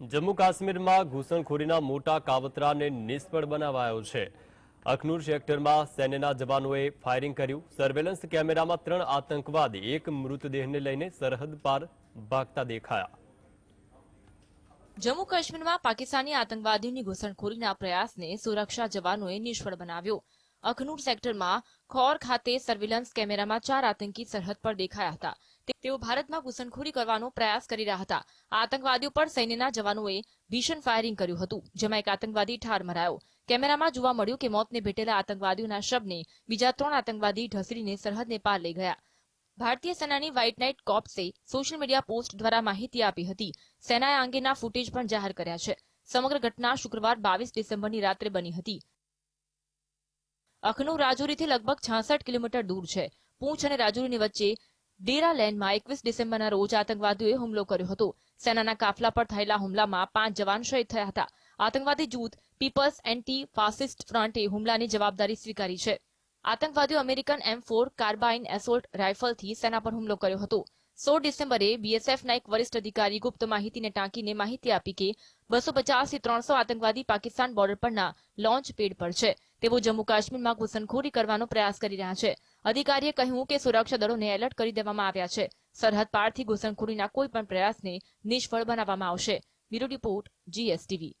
જમ્મુ કાશ્મીરમાં ઘૂસણખોરીના મોટા કાવતરાને નિષ્ફળ બનાવાયો છે. અખનૂર સેક્ટરમાં સૈન્યના જવાનોએ ફાયરિંગ કર્યું. સર્વેલન્સ કેમેરામાં ત્રણ આતંકવાદી, એક મૃતદેહને લઈને સરહદ પાર ભાગતા દેખાયા. જમ્મુ કાશ્મીરમાં પાકિસ્તાની આતંકવાદીઓની ઘૂસણખોરીના પ્રયાસને સુરક્ષા જવાનોએ નિષ્ફળ બનાવ્યો. અખનૂર સેક્ટરમાં ખોર ખાતે સર્વેલન્સ કેમેરામાં ચાર આતંકી સરહદ પર દેખાયા હતા. તેઓ ભારતમાં ઘૂસણખોરી કરવાનો પ્રયાસ કરી રહ્યા હતા. આતંકવાદીઓ પર સૈન્યના જવાનોએ ભીષણ ફાયરિંગ કર્યું હતું, જેમાં એક આતંકવાદી ઠાર મરાયો. કેમેરામાં જોવા મળ્યું કે મોતને ભેટેલા આતંકવાદીઓના શબને બીજા ત્રણ આતંકવાદી ઢસડીને સરહદને પાર લઈ ગયા. ભારતીય સેનાની વ્હાઇટ નાઇટ કોપ્સે સોશિયલ મીડિયા પોસ્ટ દ્વારા માહિતી આપી હતી. સેનાએ અંગેના ફૂટેજ પણ જાહેર કર્યા છે. સમગ્ર ઘટના શુક્રવાર બાવીસ ડિસેમ્બરની રાત્રે બની હતી. અખનૂર રાજુરીથી લગભગ છાસઠ કિલોમીટર દૂર છે. પૂંછ અને રાજુરીની વચ્ચે ડેરા લેન્ડમાં એકવીસ ડિસેમ્બરના રોજ આતંકવાદીઓએ હુમલો કર્યો હતો. સેનાના કાફલા પર થયેલા હુમલામાં પાંચ જવાન શહીદ થયા હતા. આતંકવાદી જૂથ પીપલ્સ એન્ટી ફાસિસ્ટ ફ્રન્ટે હુમલાની જવાબદારી સ્વીકારી છે. આતંકવાદીઓ American M four carbine assault રાઇફલથી સેના પર હુમલો કર્યો હતો. સોળ ડિસેમ્બરે બીએસએફના એક વરિષ્ઠ અધિકારી ગુપ્ત માહિતીને ટાંકીને માહિતી આપી કે બસો પચાસથી ત્રણસો આતંકવાદી પાકિસ્તાન બોર્ડર પરના લોન્ચ પેડ પર છે. તેઓ જમ્મુ કાશ્મીરમાં ઘૂસણખોરી કરવાનો પ્રયાસ કરી રહ્યા છે. અધિકારીએ કહ્યું કે સુરક્ષા દળોને એલર્ટ કરી દેવામાં આવ્યા છે. સરહદ પારથી ઘૂસણખોરીના કોઈ પણ પ્રયાસને નિષ્ફળ બનાવવામાં આવશે. Bureau report, GSTV.